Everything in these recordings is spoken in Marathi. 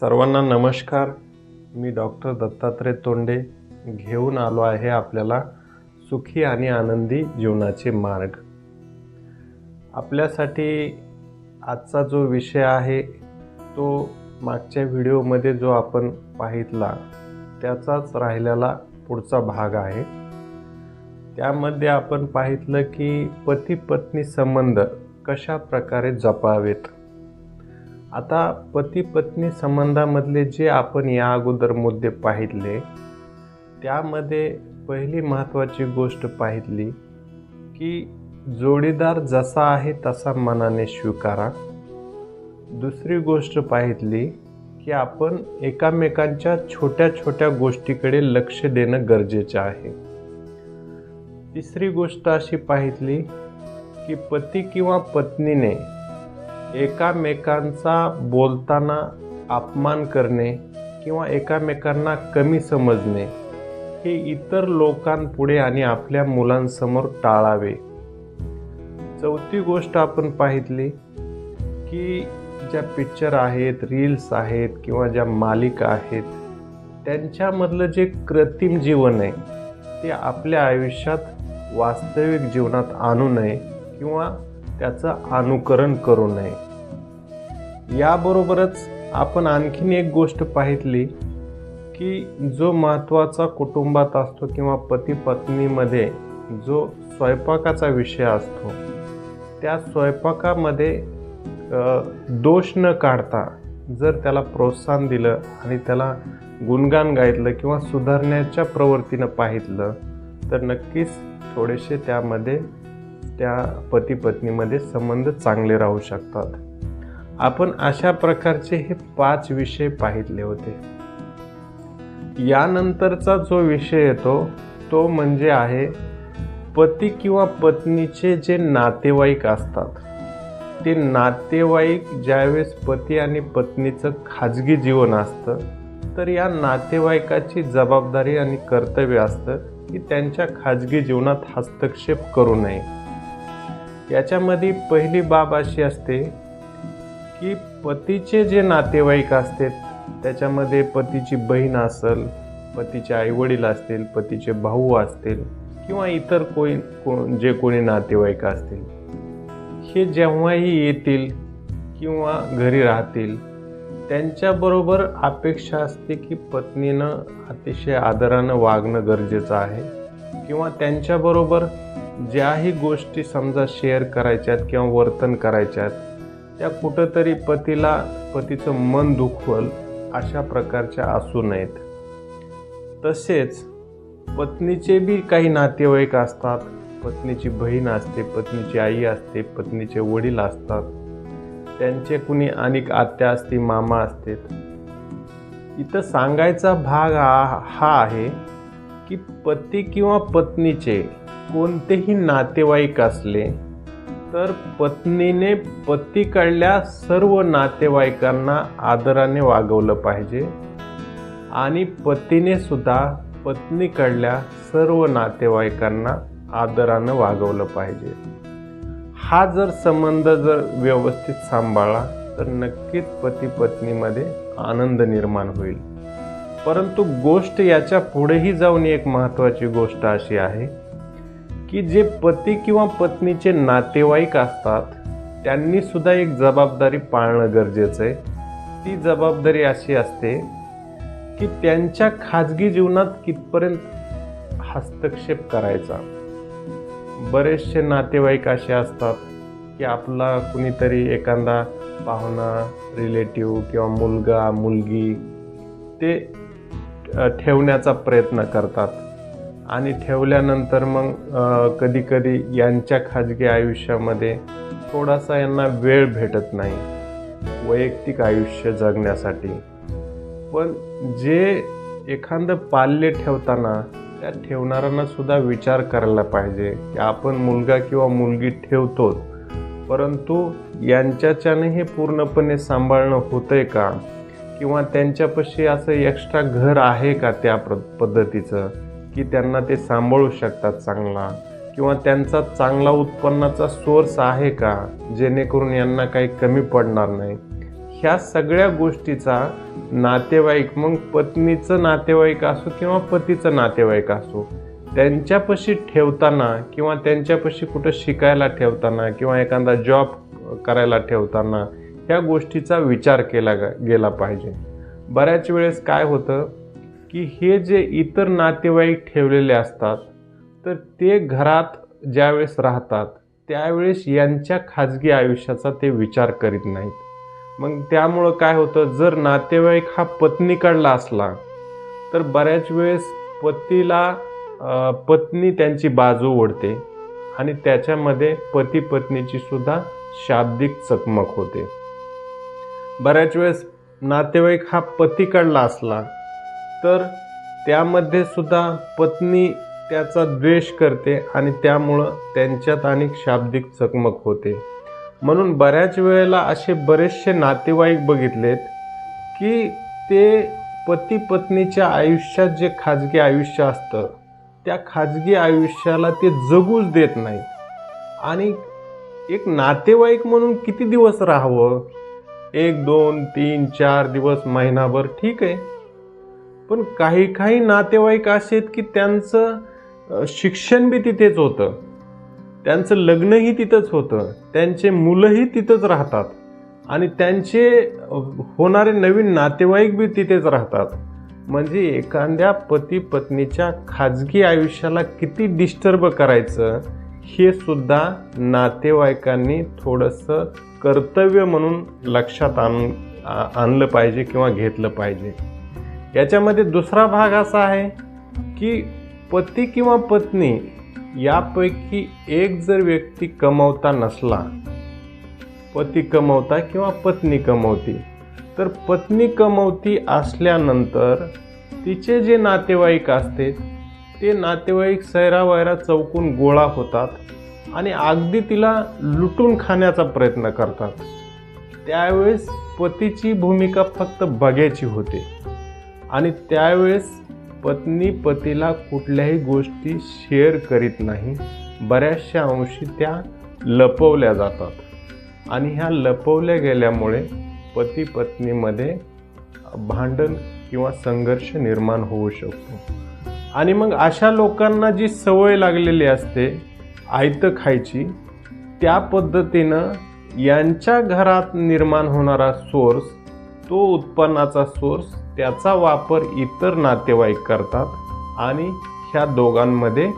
सर्वांना नमस्कार. मी डॉक्टर दत्तात्रय तोंडे घेऊन आलो आहे आपल्याला सुखी आणि आनंदी जीवनाचे मार्ग. आपल्यासाठी आजचा जो विषय आहे तो मागच्या व्हिडिओमध्ये जो आपण पाहितला त्याचाच राहिलेला पुढचा भाग आहे. त्यामध्ये आपण पाहितलं की पती पत्नी संबंध कशा प्रकारे जपावेत? आता पती पत्नी संबंधामधले जे आपण या अगोदर मुद्दे पाहितले त्यामध्ये पहिली महत्त्वाची गोष्ट पाहितली की जोडीदार जसा आहे तसा मनाने स्वीकारा. दुसरी गोष्ट पाहितली की आपण एकामेकांच्या छोट्या छोट्या गोष्टीकडे लक्ष देणं गरजेचं आहे. तिसरी गोष्ट अशी पाहितली की पती किंवा पत्नीने एकामेकांचा बोलताना अपमान करणे किंवा एकामेकांना कमी समजणे हे इतर लोकांपुढे आणि आपल्या मुलांसमोर टाळावे. चौथी गोष्ट आपण पाहितली की ज्या पिक्चर आहेत रील्स आहेत किंवा ज्या मालिका आहेत त्यांच्यामधलं जे कृत्रिम जीवन आहे ते आपल्या आयुष्यात वास्तविक जीवनात आणू नये किंवा त्याचं अनुकरण करू नये. याबरोबरच आपण आणखीन एक गोष्ट पाहितली की जो महत्त्वाचा कुटुंबात असतो किंवा पती पत्नीमध्ये जो स्वयंपाकाचा विषय असतो त्या स्वयंपाकामध्ये दोष न काढता जर त्याला प्रोत्साहन दिलं आणि त्याला गुणगान गायतलं किंवा सुधारण्याच्या प्रवृत्तीनं पाहितलं तर नक्कीच थोडेसे त्यामध्ये त्या पती पत्नीमध्ये संबंध चांगले राहू शकतात. आपण अशा प्रकारचे हे पाच विषय पाहितले होते. यानंतरचा जो विषय येतो तो म्हणजे आहे पती किंवा पत्नीचे जे नातेवाईक असतात ते नातेवाईक ज्यावेळेस पती आणि पत्नीचं खाजगी जीवन असतं तर या नातेवाईकाची जबाबदारी आणि कर्तव्य असतं की त्यांच्या खाजगी जीवनात हस्तक्षेप करू नये. याच्यामध्ये पहिली बाब अशी असते की पतीचे जे नातेवाईक असतात त्याच्यामध्ये पतीची बहीण असेल पतीचे आईवडील असतील पतीचे भाऊ असतील किंवा इतर कोणी को जे कोणी नातेवाईक असतील हे जेव्हाही येतील किंवा घरी राहतील त्यांच्याबरोबर अपेक्षा असते की पत्नीनं अतिशय आदरानं वागणं गरजेचं आहे किंवा त्यांच्याबरोबर ज्याही गोष्टी समजा शेअर करायच्यात किंवा वर्तन करायच्यात त्या कुठंतरी पतीला पतीचं मन दुखवल अशा प्रकारच्या असू नयेत. तसेच पत्नीचे बी काही नातेवाईक असतात. पत्नीची बहीण असते पत्नीची आई असते पत्नीचे वडील असतात. त्यांचे कुणी अनेक आत्या असते मामा असतात इथं सांगायचा भाग हा हा आहे की पती किंवा पत्नीचे कोणतेही नातेवाईक असले तर पत्नीने पतीकडल्या सर्व नातेवाईकांना आदराने वागवलं पाहिजे. आणि पतीने सुद्धा पत्नीकडल्या सर्व नातेवाईकांना आदरानं वागवलं पाहिजे. हा जर संबंध जर व्यवस्थित सांभाळला तर नक्कीच पती पत्नीमध्ये आनंद निर्माण होईल. परंतु गोष्ट याच्या पुढेही जाऊन एक महत्त्वाची गोष्ट अशी आहे की जे पती किंवा पत्नीचे नातेवाईक असतात त्यांनी सुद्धा एक जबाबदारी पाळणं गरजेचं आहे. ती जबाबदारी अशी असते की त्यांच्या खाजगी जीवनात कितपर्यंत हस्तक्षेप करायचा. बरेचसे नातेवाईक असे असतात की आपला कुणीतरी एखादा पाहुणा रिलेटिव्ह किंवा मुलगा मुलगी ते ठेवण्याचा प्रयत्न करतात. आणि ठेवल्यानंतर मग कधी कधी यांच्या खाजगी आयुष्यामध्ये थोडासा यांना वेळ भेटत नाही वैयक्तिक आयुष्य जगण्यासाठी. पण जे एखादं पाल्य ठेवताना त्या ठेवणाऱ्यांना सुद्धा विचार करायला पाहिजे की आपण मुलगा किंवा मुलगी ठेवतोच परंतु यांच्याच्याने हे पूर्णपणे सांभाळणं होतंय का? किंवा त्यांच्यापाशी असं एक्स्ट्रा घर आहे का त्या पद्धतीचं? की त्यांना ते सांभाळू शकतात चांगला. किंवा त्यांचा चांगला उत्पन्नाचा सोर्स आहे का? जेणेकरून यांना काही कमी पडणार नाही. ह्या सगळ्या गोष्टीचा नातेवाईक मग पत्नीचं नातेवाईक असो किंवा पतीचं नातेवाईक असो त्यांच्यापाशी ठेवताना किंवा त्यांच्यापाशी कुठं शिकायला ठेवताना किंवा एखादा जॉब करायला ठेवताना ह्या गोष्टीचा विचार केला गेला पाहिजे. बऱ्याच वेळेस काय होतं की हे जे इतर नातेवाईक ठेवलेले असतात तर ते घरात ज्यावेळेस राहतात त्यावेळेस यांच्या खाजगी आयुष्याचा ते विचार करीत नाहीत. मग त्यामुळं काय होतं जर नातेवाईक हा पत्नीकडला असला तर बऱ्याच वेळेस पतीला पत्नी त्यांची बाजू ओढते आणि त्याच्यामध्ये पती पत्नीची सुद्धा शाब्दिक चकमक होते. बऱ्याच वेळेस नातेवाईक हा पतीकडला असला तर त्यामध्ये सुद्धा पत्नी त्याचा द्वेष करते आणि त्यामुळं त्यांच्यात अनेक शाब्दिक चकमक होते. म्हणून बऱ्याच वेळेला असे बरेचसे नातेवाईक बघितलेत की ते पती पत्नीच्या आयुष्यात जे खाजगी आयुष्य असतं त्या खाजगी आयुष्याला ते जगूच देत नाहीत. आणि एक नातेवाईक म्हणून किती दिवस राहावं? एक दोन तीन चार दिवस महिनाभर ठीक आहे. पण काही काही नातेवाईक असे आहेत की त्यांचं शिक्षण बी तिथेच होतं. त्यांचं लग्नही तिथंच होतं. त्यांचे मुलंही तिथंच राहतात. आणि त्यांचे होणारे नवीन नातेवाईक बी तिथेच राहतात. म्हणजे एखाद्या पती पत्नीच्या खाजगी आयुष्याला किती डिस्टर्ब करायचं हे सुद्धा नातेवाईकांनी थोडंसं कर्तव्य म्हणून लक्षात आण आणलं पाहिजे किंवा घेतलं पाहिजे. याच्यामध्ये दुसरा भाग असा आहे की पती किंवा पत्नी यापैकी एक जर व्यक्ती कमवता नसला पती कमवता किंवा पत्नी कमवती तर पत्नी कमवती असल्यानंतर तिचे जे नातेवाईक असते ते नातेवाईक सैरावैरा चौकून गोळा होतात आणि अगदी तिला लुटून खाण्याचा प्रयत्न करतात. त्यावेळेस पतीची भूमिका फक्त बघ्याची होते. आणि त्यावेळेस पत्नी पतीला कुठल्याही गोष्टी शेअर करीत नाही. बऱ्याचशा अंशी त्या लपवल्या जातात. आणि ह्या लपवल्या गेल्यामुळे पती पत्नीमध्ये भांडण किंवा संघर्ष निर्माण होऊ शकतो. आणि मग अशा लोकांना जी सवय लागलेली असते आयतं खायची त्या पद्धतीनं यांच्या घरात निर्माण होणारा सोर्स तो उत्पन्नाचा सोर्स त्याचा वापर इतर नातेवाईक करतात आणि ह्या दोघांमध्ये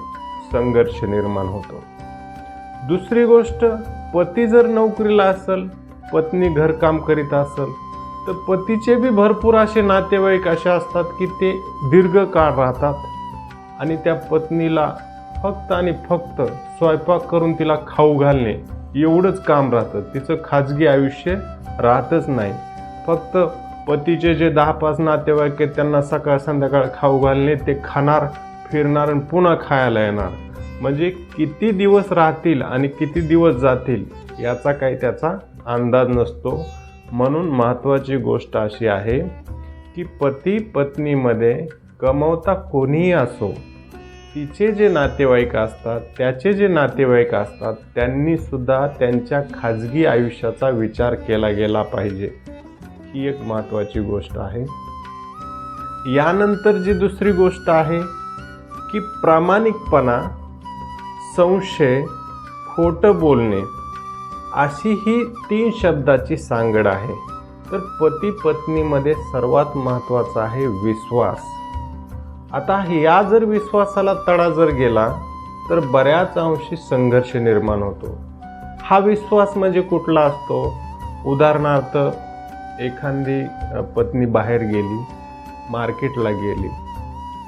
संघर्ष निर्माण होतो. दुसरी गोष्ट पती जर नोकरीला असेल पत्नी घरकाम करीत असेल तर पतीचे बी भरपूर असे नातेवाईक असे असतात की ते दीर्घकाळ राहतात आणि त्या पत्नीला फक्त आणि फक्त स्वयंपाक करून तिला खाऊ घालणे एवढंच काम राहतं. तिचं खाजगी आयुष्य राहतच नाही. फक्त पतीचे जे दहा पाच नातेवाईक आहेत त्यांना सकाळ संध्याकाळ खाऊ घालणे ते खाणार फिरणार आणि पुन्हा खायला येणार. म्हणजे किती दिवस राहतील आणि किती दिवस जातील याचा काही त्याचा अंदाज नसतो. म्हणून महत्त्वाची गोष्ट अशी आहे की पती पत्नीमध्ये कमवता कोणीही असो तिचे जे नातेवाईक असतात त्याचे जे नातेवाईक असतात त्यांनीसुद्धा त्यांच्या खाजगी आयुष्याचा विचार केला गेला पाहिजे. ही एक महत्त्वाची गोष्ट आहे. यानंतर जी दुसरी गोष्ट आहे की प्रामाणिकपणा संशय खोटं बोलणे अशी ही तीन शब्दाची सांगड आहे. तर पती पत्नीमध्ये सर्वात महत्त्वाचा आहे विश्वास. आता या जर विश्वासाला तडा जर गेला तर बऱ्याच अंशी संघर्ष निर्माण होतो. हा विश्वास म्हणजे कुठला असतो? उदाहरणार्थ एखादी पत्नी बाहेर गेली मार्केटला गेली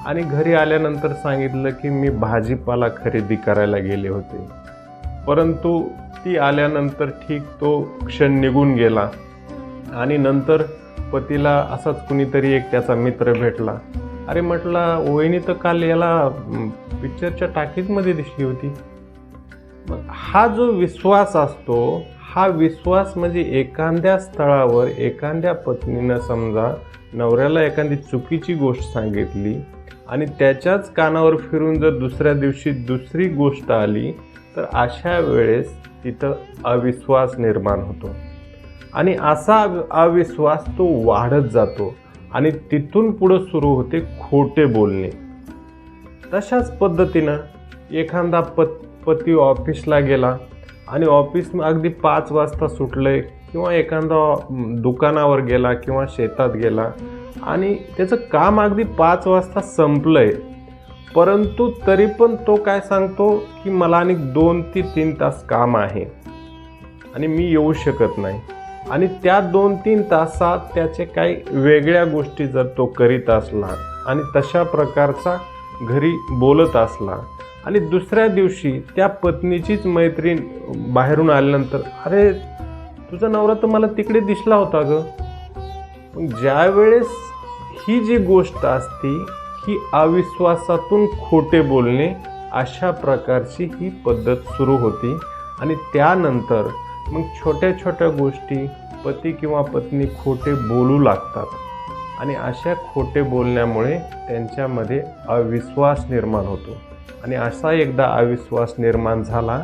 आणि घरी आल्यानंतर सांगितलं की मी भाजीपाला खरेदी करायला गेले होते. परंतु ती आल्यानंतर ठीक तो क्षण निघून गेला आणि नंतर पतीला असाच कुणीतरी एक त्याचा मित्र भेटला. अरे म्हटला वहिनी तर काल याला पिक्चरच्या टाकीजमध्ये दिसली होती. मग हा जो विश्वास असतो हा विश्वास म्हणजे एखाद्या स्थळावर एखाद्या पत्नीनं समजा नवऱ्याला एखादी चुकीची गोष्ट सांगितली आणि त्याच्याच कानावर फिरून जर दुसऱ्या दिवशी दुसरी गोष्ट आली तर अशा वेळेस तिथं अविश्वास निर्माण होतो. आणि असा अविश्वास तो वाढत जातो आणि तिथून पुढं सुरू होते खोटे बोलणे. तशाच पद्धतीनं एखादा पत पती ऑफिसला गेला आणि ऑफिस अगदी पाच वाजता सुटलंय किंवा एखादा दुकानावर गेला किंवा शेतात गेला. आणि त्याचं काम अगदी पाच वाजता संपलंय. परंतु तरी पण तो काय सांगतो की मला आणि दोन ते तीन तास काम आहे. आणि मी येऊ शकत नाही. आणि त्या दोन तीन तासात त्याचे काही वेगळ्या गोष्टी जर तो करीत असला आणि तशा प्रकारचा घरी बोलत असला आणि दुसऱ्या दिवशी त्या पत्नीचीच मैत्रीण बाहेरून आल्यानंतर अरे तुझा नवरा तर मला तिकडे दिसला होता ग. पण ज्यावेळेस ही जी गोष्ट असते ही अविश्वासातून खोटे बोलणे अशा प्रकारची ही पद्धत सुरू होती. आणि त्यानंतर मग छोट्या छोट्या गोष्टी पती किंवा पत्नी खोटे बोलू लागतात. आणि अशा खोटे बोलण्यामुळे त्यांच्यामध्ये अविश्वास निर्माण होतो. आणि असा एकदा अविश्वास निर्माण झाला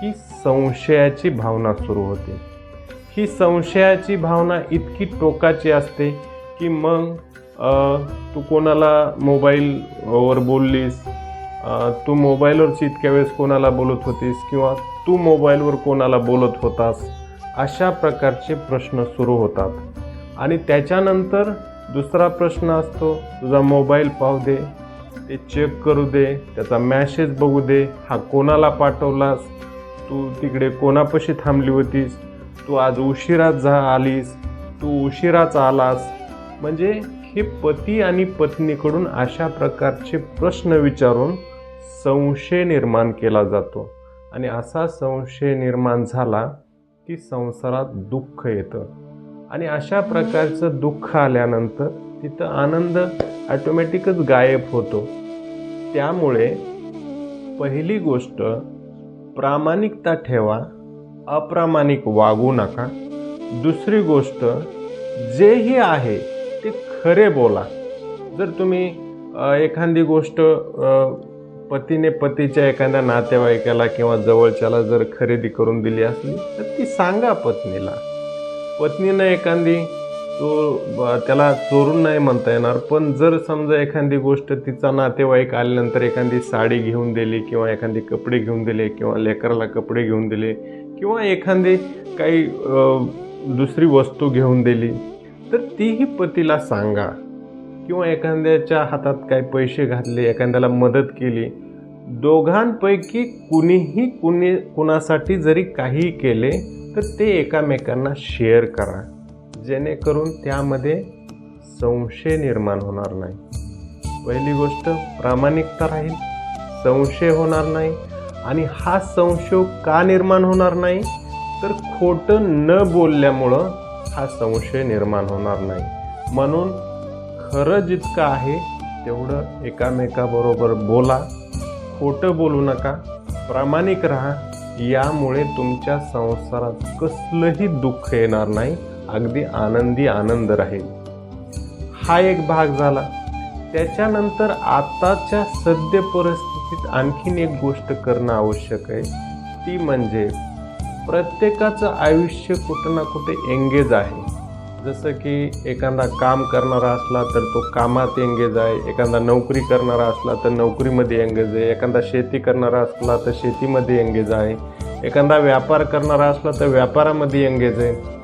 की संशयाची भावना सुरू होते. ही संशयाची भावना इतकी टोकाची असते की मग तू कोणाला मोबाईलवर बोललीस? तू मोबाईलवरची इतक्या वेळेस कोणाला बोलत होतीस? किंवा तू मोबाईलवर कोणाला बोलत होतास? अशा प्रकारचे प्रश्न सुरू होतात. आणि त्याच्यानंतर दुसरा प्रश्न असतो तुझा मोबाईल पाहू दे. ते चेक करू दे त्याचा मॅसेज बघू दे हा कोणाला पाठवलास? तू तिकडे कोणापाशी थांबली होतीस? तू आज उशिराच जा आलीस? तू उशिराच आलास? म्हणजे हे पती आणि पत्नीकडून अशा प्रकारचे प्रश्न विचारून संशय निर्माण केला जातो. आणि असा संशय निर्माण झाला की संसारात दुःख येतं. आणि अशा प्रकारचं दुःख आल्यानंतर तिथं आनंद ॲटोमॅटिकच गायब होतो. त्यामुळे पहिली गोष्ट प्रामाणिकता ठेवा अप्रामाणिक वागू नका. दुसरी गोष्ट जेही आहे ते खरे बोला. जर तुम्ही एखादी गोष्ट पतीने पतीच्या एखाद्या नातेवाईकाला किंवा जवळच्याला जर खरेदी करून दिली असली तर ती सांगा पत्नीला. पत्नीनं एखादी तो त्याला चोरून नाही म्हणता येणार पण जर समजा एखादी गोष्ट तिचा नातेवाईक आल्यानंतर एखादी साडी घेऊन दिली किंवा एखादी कपडे घेऊन दिले किंवा लेकराला कपडे घेऊन दिले किंवा एखादी काही दुसरी वस्तू घेऊन दिली तर तीही पतीला सांगा. किंवा एखाद्याच्या हातात काही पैसे घातले एखाद्याला मदत केली दोघांपैकी कुणीही कुणी कुणासाठी जरी काही केले तर ते एकामेकांना शेअर करा. जेणेकरून त्यामध्ये संशय निर्माण होणार नाही. पहिली गोष्ट प्रामाणिकता राहील संशय होणार नाही. आणि हा संशय का निर्माण होणार नाही? तर खोटं न बोलल्यामुळं हा संशय निर्माण होणार नाही. म्हणून खरं जितकं आहे तेवढं एकामेकाबरोबर बोला. खोटं बोलू नका. प्रामाणिक राहा. यामुळे तुमच्या संसारात कसलंही दुःख येणार नाही. अगदी आनंदी आनंद राहील. हा एक भाग झाला. त्याच्यानंतर आताच्या सद्य परिस्थितीत आणखीन एक गोष्ट करणं आवश्यक आहे. ती म्हणजे प्रत्येकाचं आयुष्य कुठं ना कुठे एंगेज आहे. जसं की एखादा काम करणारा असला तर तो कामात एंगेज आहे. एखादा नोकरी करणारा असला तर नोकरीमध्ये एंगेज आहे. एखादा शेती करणारा असला तर शेतीमध्ये एंगेज आहे. एखादा व्यापार करणारा असला तर व्यापारामध्ये एंगेज आहे.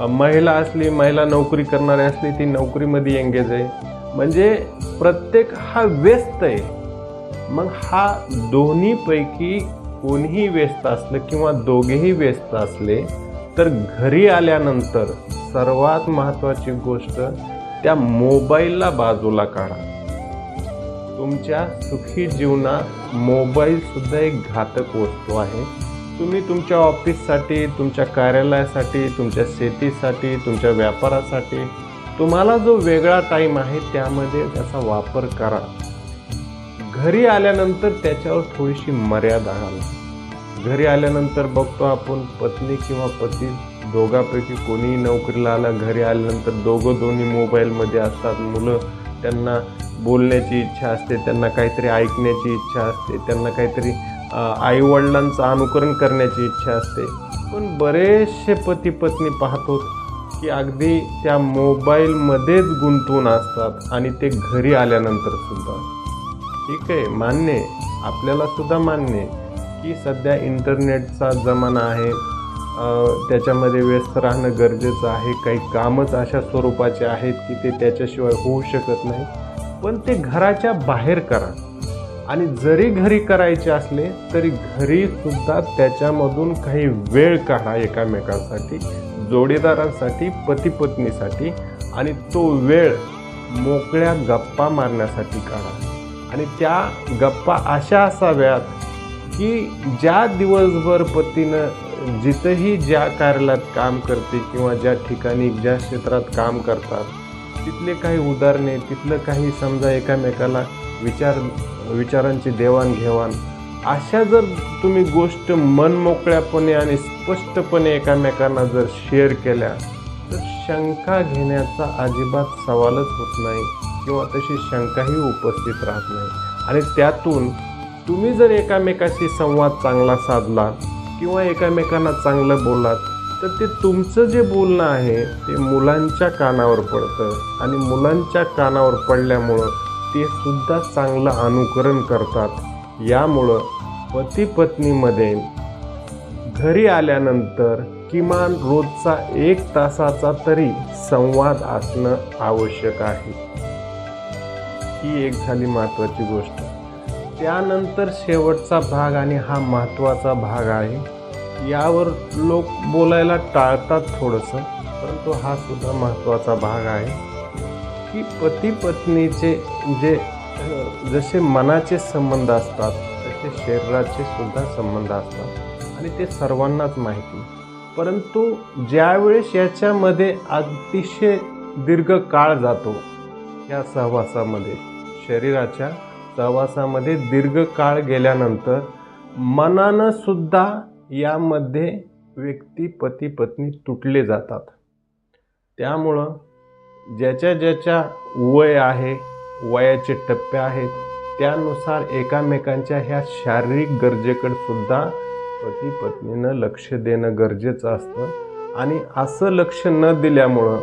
महिला असली महिला नोकरी करणारी असली ती नोकरीमध्ये एंगेज आहे. म्हणजे प्रत्येक हा व्यस्त आहे. मग हा दोन्हीपैकी कोणीही व्यस्त असलं किंवा दोघेही व्यस्त असले तर घरी आल्यानंतर सर्वात महत्त्वाची गोष्ट त्या मोबाईलला बाजूला काढा. तुमच्या सुखी जीवनात मोबाईलसुद्धा एक घातक वस्तू आहे. तुम्ही तुमच्या ऑफिससाठी तुमच्या कार्यालयासाठी तुमच्या शेतीसाठी तुमच्या व्यापारासाठी तुम्हाला जो वेगळा टाईम आहे त्यामध्ये त्याचा वापर करा. घरी आल्यानंतर त्याच्यावर थोडीशी मर्यादा घाला. घरी आल्यानंतर बघतो आपण पत्नी किंवा पती दोघांपैकी कोणीही नोकरीला आला घरी आल्यानंतर दोघं दोन्ही मोबाईलमध्ये असतात. मुलं त्यांना बोलण्याची इच्छा असते त्यांना काहीतरी ऐकण्याची इच्छा असते त्यांना काहीतरी आईवडिलांचं अनुकरण करण्याची इच्छा असते. पण बरेचसे पती पत्नी पाहतो की अगदी त्या मोबाईलमध्येच गुंतून असतात आणि ते घरी आल्यानंतर सुद्धा. ठीक आहे मान्य आहे. आपल्याला सुद्धा मान्य आहे की सध्या इंटरनेटचा जमाना आहे. त्याच्यामध्ये व्यस्त राहणं गरजेचं आहे. काही कामच अशा स्वरूपाचे आहेत की ते त्याच्याशिवाय होऊ शकत नाही. पण ते घराच्या बाहेर करा. आणि जरी घरी करायचे असले तरी घरी सुद्धा त्याच्यामधून काही वेळ काढा एकामेकांसाठी जोडीदारांसाठी पती पत्नीसाठी आणि तो वेळ मोकळ्या गप्पा मारण्यासाठी काढा. आणि त्या गप्पा अशा असाव्यात की ज्या दिवसभर पतीनं जिथंही ज्या कार्यालयात काम करते किंवा ज्या ठिकाणी ज्या क्षेत्रात काम करतात तिथले काही उदाहरणे तिथलं काही समजा एकामेकाला विचार विचारांची देवाणघेवाण. अशा जर तुम्ही गोष्ट मनमोकळ्यापणे आणि स्पष्टपणे एकामेकांना जर शेअर केल्या तर शंका घेण्याचा अजिबात सवालच होत नाही किंवा तशी शंकाही उपस्थित राहत नाही. आणि त्यातून तुम्ही जर एकामेकाशी संवाद चांगला साधला किंवा एकामेकांना चांगलं बोलात तर ते तुमचं जे बोलणं आहे ते मुलांच्या कानावर पडतं. आणि मुलांच्या कानावर पडल्यामुळं ते सुद्धा चांगलं अनुकरण करतात. यामुळं पती पत्नीमध्ये घरी आल्यानंतर किमान रोजचा एक तासाचा तरी संवाद असणं आवश्यक आहे. ही एक झाली महत्त्वाची गोष्ट. त्यानंतर शेवटचा भाग आणि हा महत्त्वाचा भाग आहे. यावर लोक बोलायला टाळतात थोडंसं परंतु हा सुद्धा महत्त्वाचा भाग आहे. की पती पत्नीचे जे जसे मनाचे संबंध असतात तसे शरीराचे सुद्धा संबंध असतात आणि ते सर्वांनाच माहिती. परंतु ज्यावेळेस याच्यामध्ये अतिशय दीर्घ काळ जातो या सहवासामध्ये शरीराच्या सहवासामध्ये दीर्घ काळ गेल्यानंतर मनानं सुद्धा यामध्ये व्यक्ती पती पत्नी तुटले जातात. त्यामुळं ज्याच्या ज्याच्या वय आहे वयाचे टप्पे आहेत त्यानुसार एकामेकांच्या ह्या शारीरिक गरजेकडे सुद्धा पती पत्नीनं लक्ष देणं गरजेचं असतं. आणि असं लक्ष न दिल्यामुळं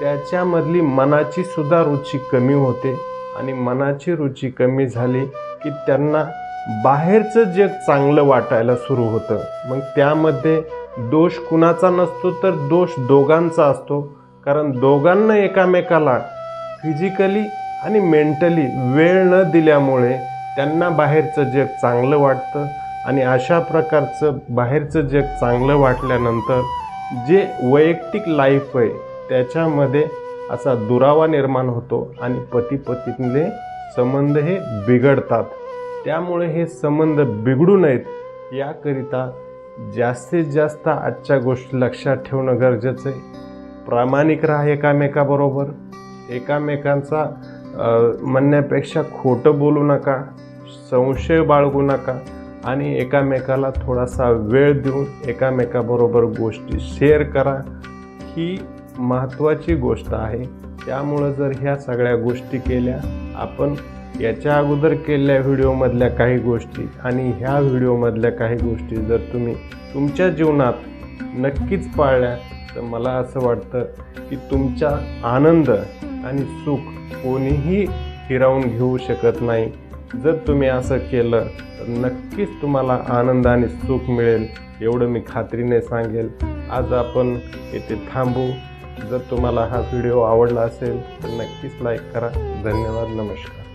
त्याच्यामधली मनाची सुद्धा रुची कमी होते. आणि मनाची रुची कमी झाली की त्यांना बाहेरचं जग चांगलं वाटायला सुरू होतं. मग त्यामध्ये दोष कुणाचा नसतो तर दोष दोघांचा असतो. कारण दोघांना एकामेकाला फिजिकली आणि मेंटली वेळ न दिल्यामुळे त्यांना बाहेरचं जग चांगलं वाटतं. आणि अशा प्रकारचं बाहेरचं जग चांगलं वाटल्यानंतर जे वैयक्तिक लाईफ आहे त्याच्यामध्ये असा दुरावा निर्माण होतो आणि पती पतीतले संबंध हे बिघडतात. त्यामुळे हे संबंध बिघडू नयेत याकरिता जास्तीत जास्त आजच्या गोष्टी लक्षात ठेवणं गरजेचं आहे. प्रामाणिक राहा एकामेकाबरोबर. एकामेकांचा म्हणण्यापेक्षा खोटं बोलू नका संशय बाळगू नका आणि एकामेकाला थोडासा वेळ देऊन एकामेकाबरोबर गोष्टी शेअर करा. ही महत्त्वाची गोष्ट आहे. त्यामुळं जर ह्या सगळ्या गोष्टी केल्या आपण याच्या अगोदर केलेल्या व्हिडिओमधल्या काही गोष्टी आणि ह्या व्हिडिओमधल्या काही गोष्टी जर तुम्ही तुमच्या जीवनात नक्कीच पाळल्या तर मला असं वाटतं की तुमचा आनंद आणि सुख कोणीही हिरावून घेऊ शकत नाही. जर तुम्ही असं केलं तर नक्कीच तुम्हाला आनंद आणि सुख मिळेल एवढं मी खात्रीने सांगेल. आज आपण येथे थांबू. जर तुम्हाला हा व्हिडिओ आवडला असेल तर नक्कीच लाईक करा. धन्यवाद नमस्कार.